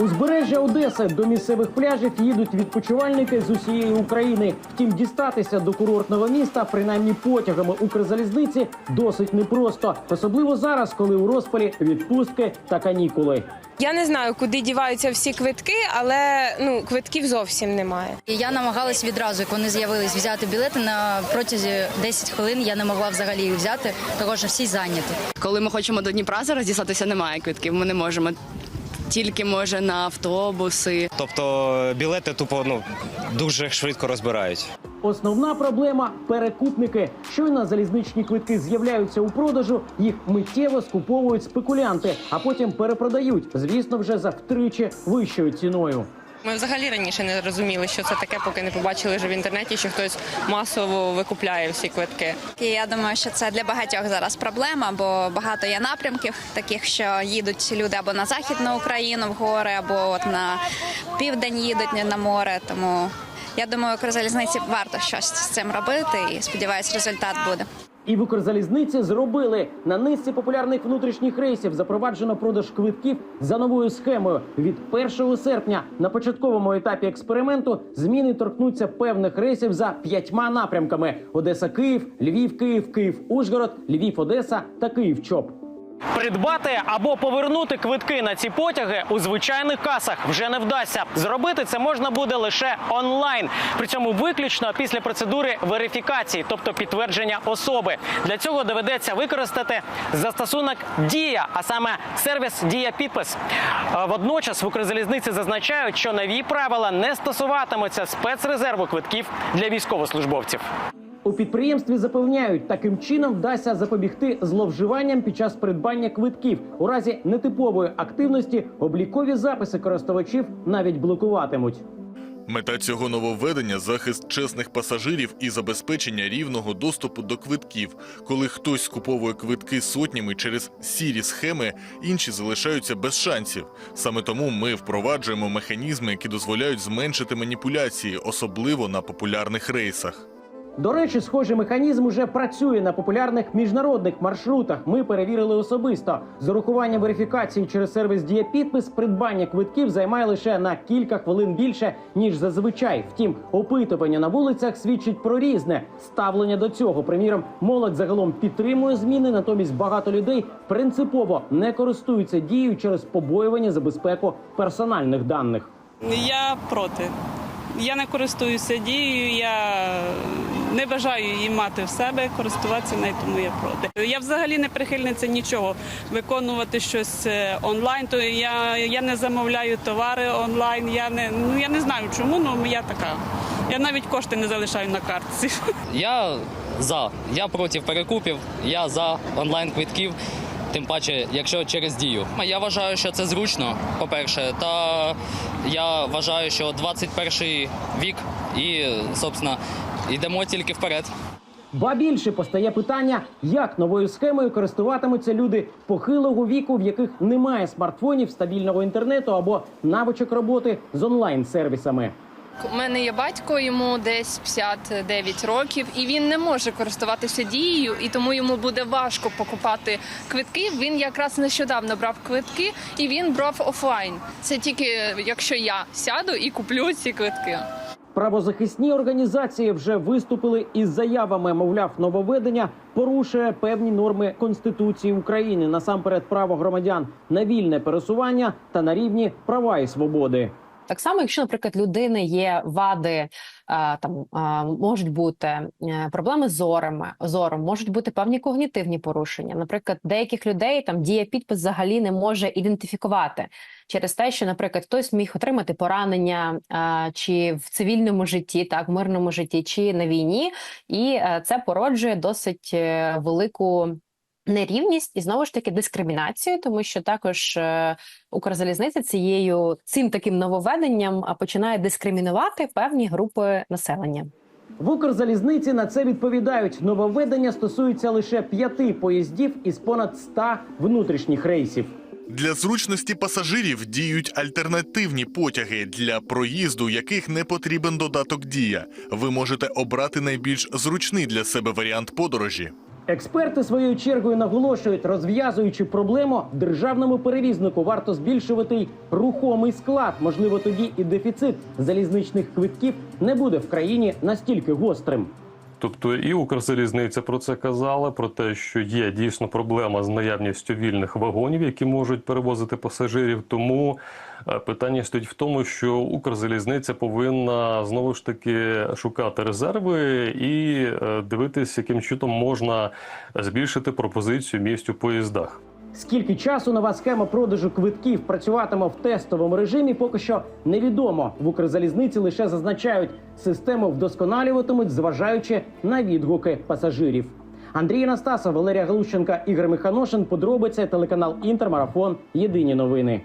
Узбережжя Одеси до місцевих пляжів їдуть відпочивальники з усієї України. Втім, дістатися до курортного міста, принаймні потягами Укрзалізниці, досить непросто, особливо зараз, коли у розпалі відпустки та канікули. Я не знаю, куди діваються всі квитки, але ну квитків зовсім немає. Я намагалась відразу, як вони з'явились, взяти білети на протязі 10 хвилин. Я не могла взагалі їх взяти, тому що всі зайняті. Коли ми хочемо до Дніпра зараз дістатися, немає квитків. Ми не можемо. Тільки може на автобуси. Тобто білети тупо ну дуже швидко розбирають. Основна проблема перекупники. Щойно залізничні квитки з'являються у продажу, їх миттєво скуповують спекулянти, а потім перепродають, звісно, вже за втричі вищою ціною. Ми взагалі раніше не розуміли, що це таке, поки не побачили вже в інтернеті, що хтось масово викупляє всі квитки. Я думаю, що це для багатьох зараз проблема, бо багато є напрямків, таких, що їдуть люди або на західну Україну в гори, або от на південь їдуть на море. Тому я думаю, Укрзалізниці варто щось з цим робити, і сподіваюся, результат буде. І в Укрзалізниці зробили на низці популярних внутрішніх рейсів запроваджено продаж квитків за новою схемою. Від 1 серпня на початковому етапі експерименту зміни торкнуться певних рейсів за п'ятьма напрямками: Одеса, Київ, Львів, Київ, Київ, Ужгород, Львів, Одеса та Київ ЧОП. Придбати або повернути квитки на ці потяги у звичайних касах вже не вдасться. Зробити це можна буде лише онлайн, при цьому виключно після процедури верифікації, тобто підтвердження особи. Для цього доведеться використати застосунок Дія, а саме сервіс Дія підпис. Водночас в Укрзалізниці зазначають, що нові правила не стосуватимуться спецрезерву квитків для військовослужбовців. У підприємстві запевняють, таким чином вдасться запобігти зловживанням під час придбання квитків. У разі нетипової активності облікові записи користувачів навіть блокуватимуть. Мета цього нововведення захист чесних пасажирів і забезпечення рівного доступу до квитків. Коли хтось скуповує квитки сотнями через сірі схеми, інші залишаються без шансів. Саме тому ми впроваджуємо механізми, які дозволяють зменшити маніпуляції, особливо на популярних рейсах. До речі, схожий механізм уже працює на популярних міжнародних маршрутах. Ми перевірили особисто. З урахуванням верифікації через сервіс Дія підпис придбання квитків займає лише на кілька хвилин більше ніж зазвичай. Втім, опитування на вулицях свідчить про різне ставлення до цього. Приміром, молодь загалом підтримує зміни, натомість багато людей принципово не користуються дією через побоювання за безпеку персональних даних. Я проти. Я не користуюся дією, я не бажаю її мати в себе, користуватися нею, тому я проти. Я взагалі не прихильниця нічого виконувати щось е, онлайн. То я, я не замовляю товари онлайн. Я не ну я не знаю чому, але я така. Я навіть кошти не залишаю на картці. Я за. Я проти перекупів, я за онлайн квитків. Тим паче, якщо через дію. Я вважаю, що це зручно, по-перше, та я вважаю, що 21 вік і, собственно, йдемо тільки вперед. Ба більше постає питання, як новою схемою користуватимуться люди похилого віку, в яких немає смартфонів, стабільного інтернету або навичок роботи з онлайн-сервісами. У мене є батько, йому десь 59 років, і він не може користуватися дією, і тому йому буде важко покупати квитки. Він якраз нещодавно брав квитки, і він брав офлайн. Це тільки якщо я сяду і куплю ці квитки. Правозахисні організації вже виступили із заявами. Мовляв, нововведення порушує певні норми Конституції України, насамперед право громадян на вільне пересування та на рівні права і свободи. Так само, якщо, наприклад, людини є вади, е, там е, можуть бути е, проблеми з зорами, зором, можуть бути певні когнітивні порушення. Наприклад, деяких людей там дія підпис взагалі не може ідентифікувати через те, що, наприклад, хтось міг отримати поранення чи в цивільному житті, так в мирному житті, чи на війні, і це породжує досить велику. Нерівність і знову ж таки дискримінацію, тому що також е, Укрзалізниця цією цим таким нововведенням а, починає дискримінувати певні групи населення. В Укрзалізниці на це відповідають. Нововведення стосується лише п'яти поїздів із понад 100 внутрішніх рейсів. Для зручності пасажирів діють альтернативні потяги, для проїзду яких не потрібен додаток дія. Ви можете обрати найбільш зручний для себе варіант подорожі. Експерти своєю чергою наголошують, розв'язуючи проблему, державному перевізнику варто збільшувати й рухомий склад. Можливо, тоді і дефіцит залізничних квитків не буде в країні настільки гострим. Тобто і Укрзалізниця про це казала, про те, що є дійсно проблема з наявністю вільних вагонів, які можуть перевозити пасажирів. Тому питання стоїть в тому, що Укрзалізниця повинна знову ж таки шукати резерви і е, дивитись, яким чином можна збільшити пропозицію місць у поїздах. Скільки часу нова схема продажу квитків працюватиме в тестовому режимі, поки що невідомо. В Укрзалізниці лише зазначають, систему вдосконалюватимуть, зважаючи на відгуки пасажирів. Андрій Анастасов, Валерія Глущенка, Ігор Миханошин. Подробиці телеканал Інтермарафон. Єдині новини.